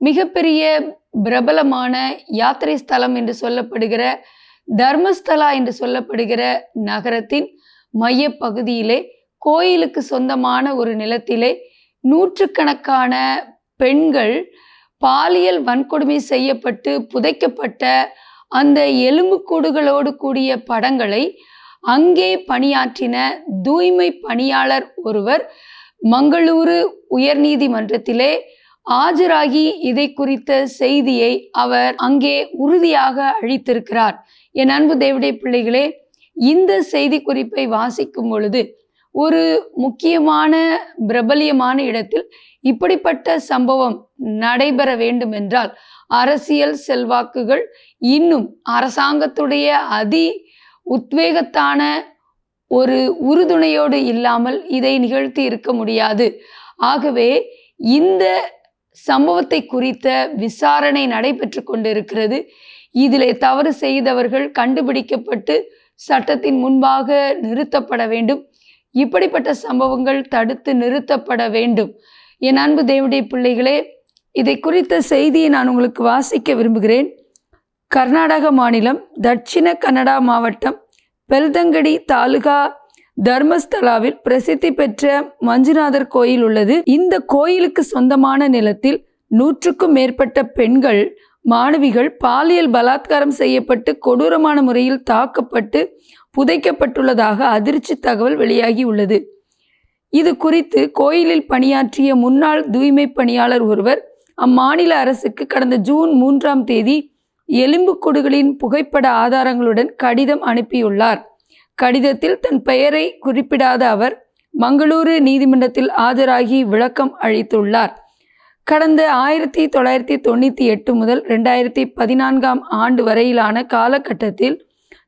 மிகப்பெரிய பிரபலமான யாத்திரை ஸ்தலம் என்று சொல்லப்படுகிற தர்மஸ்தலா என்று சொல்லப்படுகிற நகரத்தின் மைய பகுதியிலே கோயிலுக்கு சொந்தமான ஒரு நிலத்திலே நூற்றுக்கணக்கான பெண்கள் பாலியல் வன்கொடுமை செய்யப்பட்டு புதைக்கப்பட்ட அந்த எலும்புக்கூடுகளோடு கூடிய படங்களை அங்கே பணியாற்றின தூய்மை பணியாளர் ஒருவர் மங்களூரு உயர்நீதிமன்றத்திலே ஆஜராகி இதை குறித்த செய்தியை அவர் அங்கே உறுதியாக அழித்திருக்கிறார் என் அன்பு தேவடைய பிள்ளைகளே இந்த செய்தி குறிப்பை வாசிக்கும் பொழுது ஒரு முக்கியமான பிரபலியமான இடத்தில் இப்படிப்பட்ட சம்பவம் நடைபெற வேண்டும் என்றால் அரசியல் செல்வாக்குகள் இன்னும் அரசாங்கத்துடைய அதி உத்வேகத்தான ஒரு உறுதுணையோடு இல்லாமல் இதை நிகழ்த்தி இருக்க முடியாது. ஆகவே இந்த சம்பவத்தை குறித்த விசாரணை நடைபெற்று கொண்டிருக்கிறது. இதிலே தவறு செய்தவர்கள் கண்டுபிடிக்கப்பட்டு சட்டத்தின் முன்பாக நிறுத்தப்பட வேண்டும். இப்படிப்பட்ட சம்பவங்கள் தடுத்து நிறுத்தப்பட வேண்டும். என் அன்பு தேவடைய பிள்ளைகளே இதை குறித்த செய்தியை நான் உங்களுக்கு வாசிக்க விரும்புகிறேன். கர்நாடக மாநிலம் தட்சிண கன்னடா மாவட்டம் பெல்தங்கடி தாலுகா தர்மஸ்தலாவில் பிரசித்தி பெற்ற மஞ்சுநாதர் கோயில் உள்ளது. இந்த கோயிலுக்கு சொந்தமான நிலத்தில் நூற்றுக்கும் மேற்பட்ட பெண்கள் மாணவிகள் பாலியல் பலாத்காரம் செய்யப்பட்டு கொடூரமான முறையில் தாக்கப்பட்டு புதைக்கப்பட்டுள்ளதாக அதிர்ச்சி தகவல் வெளியாகி உள்ளது. இது குறித்து கோயிலில் பணியாற்றிய முன்னாள் தூய்மை பணியாளர் ஒருவர் அம்மாநில அரசுக்கு கடந்த ஜூன் மூன்றாம் தேதி எலும்புக்கூடுகளின் புகைப்பட ஆதாரங்களுடன் கடிதம் அனுப்பியுள்ளார். கடிதத்தில் தன் பெயரை குறிப்பிடாத அவர் மங்களூரு நீதிமன்றத்தில் ஆஜராகி விளக்கம் அளித்துள்ளார். கடந்த ஆயிரத்தி தொள்ளாயிரத்தி தொண்ணூற்றி எட்டு முதல் ரெண்டாயிரத்தி பதினான்காம் ஆண்டு வரையிலான காலகட்டத்தில்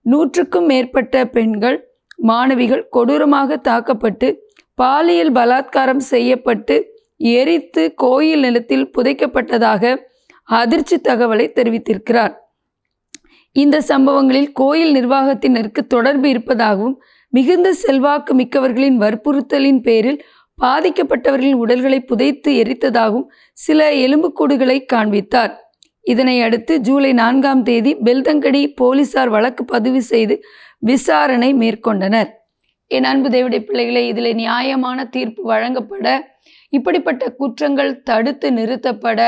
நூற்றுக்கும் மேற்பட்ட பெண்கள் மாணவிகள் கொடூரமாக தாக்கப்பட்டு பாலியல் பலாத்காரம் செய்யப்பட்டு எரித்து கோயில் நிலத்தில் புதைக்கப்பட்டதாக அதிர்ச்சி தகவலை தெரிவித்திருக்கிறார். இந்த சம்பவங்களில் கோயில் நிர்வாகத்தினருக்கு தொடர்பு இருப்பதாகவும் மிகுந்த செல்வாக்கு மிக்கவர்களின் வற்புறுத்தலின் பேரில் பாதிக்கப்பட்டவர்களின் உடல்களை புதைத்து எரித்ததாகவும் சில எலும்புக்கூடுகளை காண்பித்தார். இதனை அடுத்து ஜூலை நான்காம் தேதி பெல்தங்கடி போலீசார் வழக்கு பதிவு செய்து விசாரணை மேற்கொண்டனர். என் அன்பு தேவடைய பிள்ளைகளை இதில் நியாயமான தீர்ப்பு வழங்கப்பட இப்படிப்பட்ட குற்றங்கள் தடுத்து நிறுத்தப்பட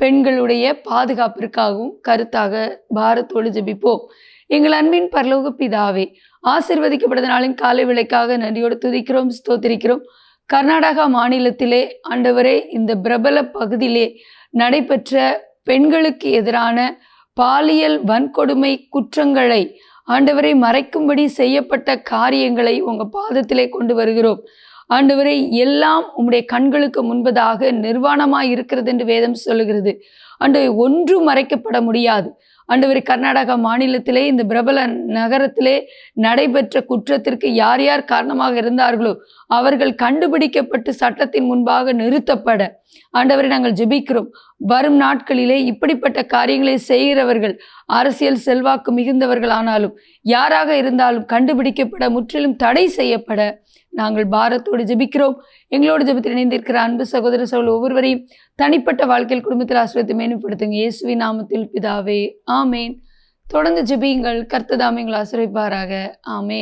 பெண்களுடைய பாதுகாப்பிற்காகவும் கருத்தாக பாரத்தோடு ஜபிப்போம். எங்கள் அன்பின் பரலோக பிதாவே ஆசிர்வதிக்கப்பட்ட நாளின் காலை விலைக்காக நன்றியோடு துதிக்கிறோம் ஸ்தோத்திரிக்கிறோம். கர்நாடகா மாநிலத்திலே ஆண்டவரே இந்த பிரபல பகுதியிலே நடைபெற்ற பெண்களுக்கு எதிரான பாலியல் வன்கொடுமை குற்றங்களை ஆண்டவரை மறைக்கும்படி செய்யப்பட்ட காரியங்களை உங்கள் பாதத்திலே கொண்டு வருகிறோம். ஆண்டவரே எல்லாம் உம்முடைய கண்களுக்கு முன்பதாக நிர்வாணமாக இருக்கிறது என்று வேதம் சொல்லுகிறது. ஆண்டவரை ஒன்றும் மறைக்கப்பட முடியாது. ஆண்டவர் கர்நாடகா மாநிலத்திலே இந்த பிரபல நகரத்திலே நடைபெற்ற குற்றத்திற்கு யார் யார் காரணமாக இருந்தார்களோ அவர்கள் கண்டுபிடிக்கப்பட்டு சட்டத்தின் முன்பாக நிறுத்தப்பட. ஆண்டவரை நாங்கள் ஜெபிக்கிறோம். வரும் நாட்களிலே இப்படிப்பட்ட காரியங்களை செய்கிறவர்கள் அரசியல் செல்வாக்கு மிகுந்தவர்கள் ஆனாலும் யாராக இருந்தாலும் கண்டுபிடிக்கப்பட முற்றிலும் தடை செய்யப்பட. நாங்கள் பாரத்தோடு ஜெபிக்கிறோம். எங்களோடு ஜெபத்தில் இணைந்திருக்கிற அன்பு சகோதர சகோதர ஒவ்வொருவரையும் தனிப்பட்ட வாழ்க்கையில் குடும்பத்தில் ஆசிரியத்தை மேம்படுத்துங்க இயேசுவி நாமத்தில் பிதாவே ஆமேன். தொடர்ந்து ஜெபியுங்கள். கர்த்ததாமியங்கள் ஆசிரியப்பாராக ஆமேன்.